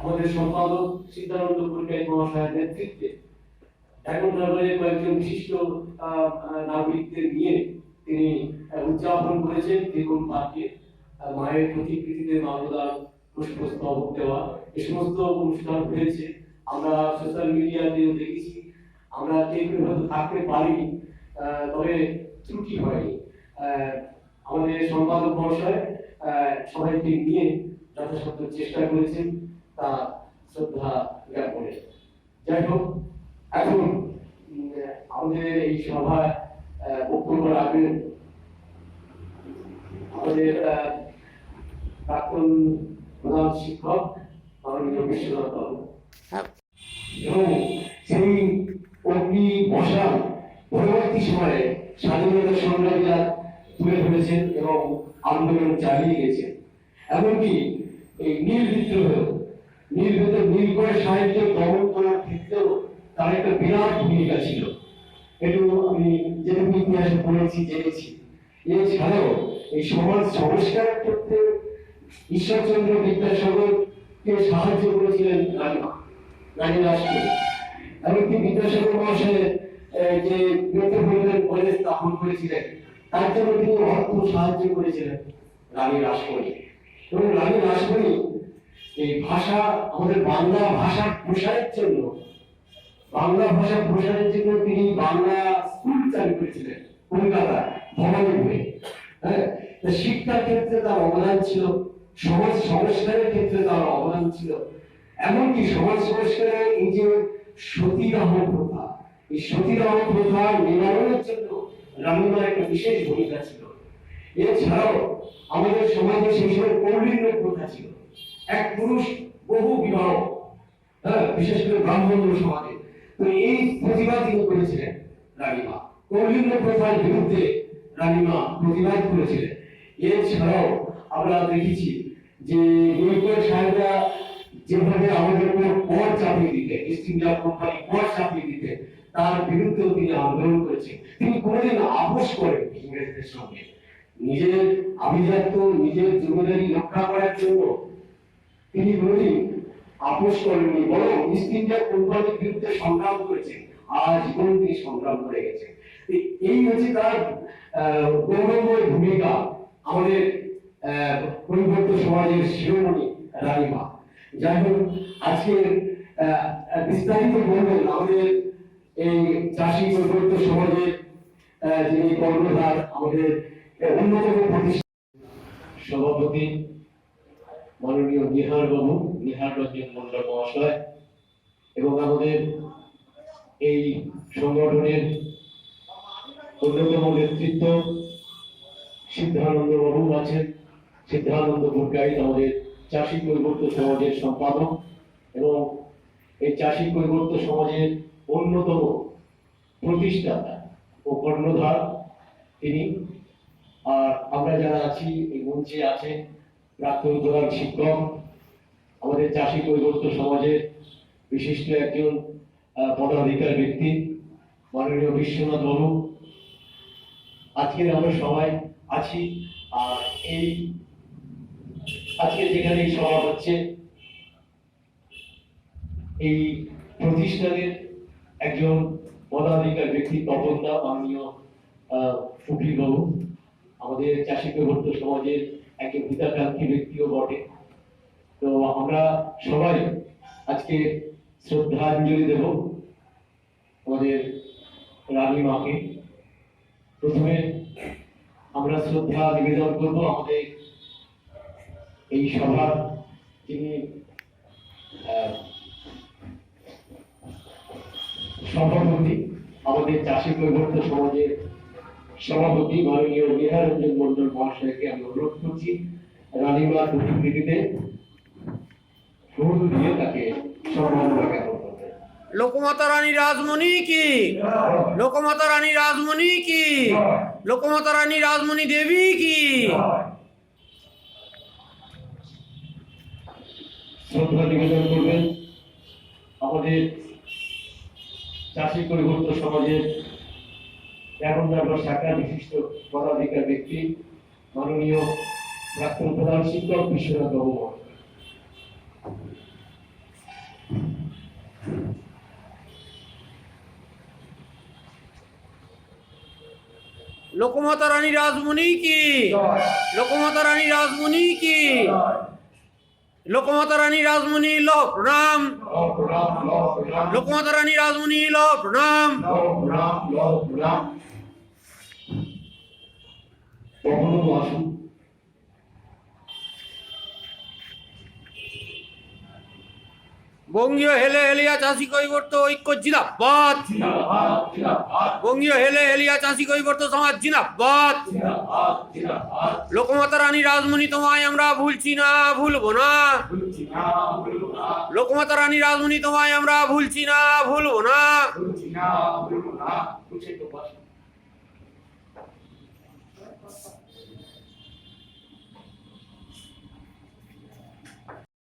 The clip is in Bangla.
আমাদের সম্পাদক সিদ্ধানন্দ পুরকারী মহাশয়ের নেতৃত্বে ডায়মন্ড হারবারের কয়েকজন বিশিষ্ট নাগরিকদের নিয়ে তিনি উদযাপন করেছেন ত্রিকোণ পার্কে মায়ের প্রতিকৃতিতে মানবদান পুষ্পস্তবক দেওয়া। এই সমস্ত অনুষ্ঠান হয়েছে। আমরা সোশ্যাল মিডিয়াতেও দেখেছি। আমরা কেউ হয়তো থাকতে পারিনি তবে ত্রুটি হয়নি। আমাদের সম্পাদক মহাশয় সবাইকে নিয়ে যথাসাধ্য চেষ্টা করেছেন। তা শ্রদ্ধা জ্ঞাপনে যাই হোক এখন আমাদের এই সভায় বক্তব্য রাখবেন। আমাদের প্রাক্তন প্রধান শিক্ষক মাননীয় বিশ্বনাথ বাবু। এবং সেই অগ্নি মশাল পরবর্তী সময়ে স্বাধীনতা সংগ্রামীরা তুলে ধরেছেন এবং আন্দোলন চালিয়ে গেছেন এমনকি এই নীল বিদ্রোহ বিদ্রোহ নীলকর সাহিত্য দমন করার ক্ষেত্রেও তার একটা বিরাট ভূমিকা ছিল। একটু আমি যেটুকু ইতিহাসে পড়েছি, জেনেছি। এছাড়াও এই সমাজ সংস্কারের ক্ষেত্রে ঈশ্বরচন্দ্র বিদ্যাসাগরকে সাহায্য করেছিলেন রানীমা রানী রাষ্ট্রপতি এমনকি বিদ্যাসাগর মহাশয়ের যে মেট্রোপলিটন কলেজ স্থাপন করেছিলেন, তার জন্য তিনি অর্থ সাহায্য করেছিলেন রানী রাসমণি। এবং রানী রাসমণি এই ভাষা, আমাদের বাংলা ভাষার প্রসারের জন্য, বাংলা ভাষা প্রসারের জন্য তিনি বাংলা স্কুল চালু করেছিলেন, কলকাতা ভবানীপুরে হ্যাঁ? শিক্ষার ক্ষেত্রে তার অবদান ছিল, সমাজ সংস্কারের ক্ষেত্রে তার অবদান ছিল। এমনকি সমাজ সংস্কারে এই যে সতীদাহ প্রথা, এই সতীদাহ প্রথা নিবারণের জন্য রামীমার একটা বিশেষ ভূমিকা ছিল। এছাড়াও আমাদের সমাজে সেই সময় কৌলিন্য প্রথা ছিল। এক পুরুষ বহু বিবাহ হ্যাঁ বিশেষ করে ব্রাহ্মণ সমাজে। তো এই প্রতিবাদ তিনি করেছিলেন, রানীমা। কৌলিন্য প্রথার বিরুদ্ধে রানীমা প্রতিবাদ করেছিলেন। এছাড়াও আমরা দেখেছি যে নীলকর সাহেবরা যেভাবে আমাদের উপর কর চাপিয়ে দিতে ইস্ট ইন্ডিয়া কোম্পানি কর চাপিয়ে দিতে তার বিরুদ্ধেও তিনি আন্দোলন করেছেন। তিনি কোনোদিন আপোষ করেন ইংরেজদের সঙ্গে। নিজের আভিজাত্য, নিজের জমিদারি রক্ষা করার জন্য তিনি কোনোদিন আপোষ করেননি বরং ইস্ট কোম্পানির বিরুদ্ধে সংগ্রাম করেছেন আজীবন তিনি সংগ্রাম করে গেছে। এই- হচ্ছে তার গৌরবময় ভূমিকা আমাদের পরিবর্তন সমাজের শিরোমণি রানীমা। যাই হোক, আজকে বিস্তারিত বলবেন আমাদের এই চাষি পরিবর্তন সমাজের যিনি কর্ণধার, আমাদের অন্যতম প্রতিষ্ঠা সভাপতি মাননীয় নিহার বাবু নিহার রঞ্জন মন্ডল মহাশয় এবং আমাদের এই সংগঠনের অন্যতম নেতৃত্ব সিদ্ধানন্দ বাবু আছেন। সিদ্ধানন্দ ভট্টাচার্য আমাদের চাষি কৈবর্ত সমাজের সম্পাদক এবং এই চাষি কৈবর্ত সমাজের অন্যতম প্রতিষ্ঠাতা ও কর্ণধার তিনি। আর আমরা যারা আছি, এই মঞ্চে আছেন প্রাক্তন প্রধান শিক্ষক আমাদের চাষি কৈবর্ত সমাজের বিশিষ্ট একজন পদাধিকার ব্যক্তি মাননীয় বিশ্বনাথ বাবু। আজকে আমরা সবাই আছি আর এই আজকে যেখানে সভা হচ্ছে এই প্রতিষ্ঠানের একজন পদাধিকার ব্যক্তি তপনদা মাননীয় আহ, বাবু। আমাদের চাষি প্রবর্ত সমাজের একজন হিতাকাঙ্ক্ষী ব্যক্তিও বটে। তো আমরা সবাই আজকে শ্রদ্ধাঞ্জলি দেব আমাদের রানী মাকে। প্রথমে আমরা শ্রদ্ধা নিবেদন করব আমাদের এই সভার যিনি সভাপতি, আমাদের চাষি কৈবর্ত সমাজের সভাপতি মাননীয় বিহারঞ্জন মন্ডল মহাশয়কে আমি অনুরোধ করছি রানীমার প্রতিকৃতিতে ফুল দিয়ে তাকে সম্মাননা জ্ঞাপন লোকমাতা রানী রাজমণি কি? লোকমাতা রানী রাজমণি কি? লোকমাতা রানী রাজমণি দেবী কি? শ্রদ্ধা নিবেদন করবেন। আমাদের চাষি পরিবর্ত সমাজের এখন শাখা বিশিষ্ট পদাধিকার ব্যক্তি মাননীয় প্রাক্তন প্রধান শিক্ষক বিশ্বনাথ লোকমাতা রানী রাজমণি কি? লোকমাতা রানী রাজমণি কি? লোকমাতা রানী রাজমণি ল প্রণাম। লোকমাতা রানী রাজমণি ল প্রণাম। কখনো বঙ্গীয় হেলে হেলিয়া চাষি কৈবর্ত ঐক্য জিনাবাদ বঙ্গীয় হেলে হেলিয়া চাষি কৈবর্ত সমাজ জিনাবাদ লোকমাতা রানী রাজমণি তোমায় আমরা ভুলছি না ভুলবো না। লোকমাতা রানী রাজমণি তোমায় আমরা ভুলছি না ভুলবো না।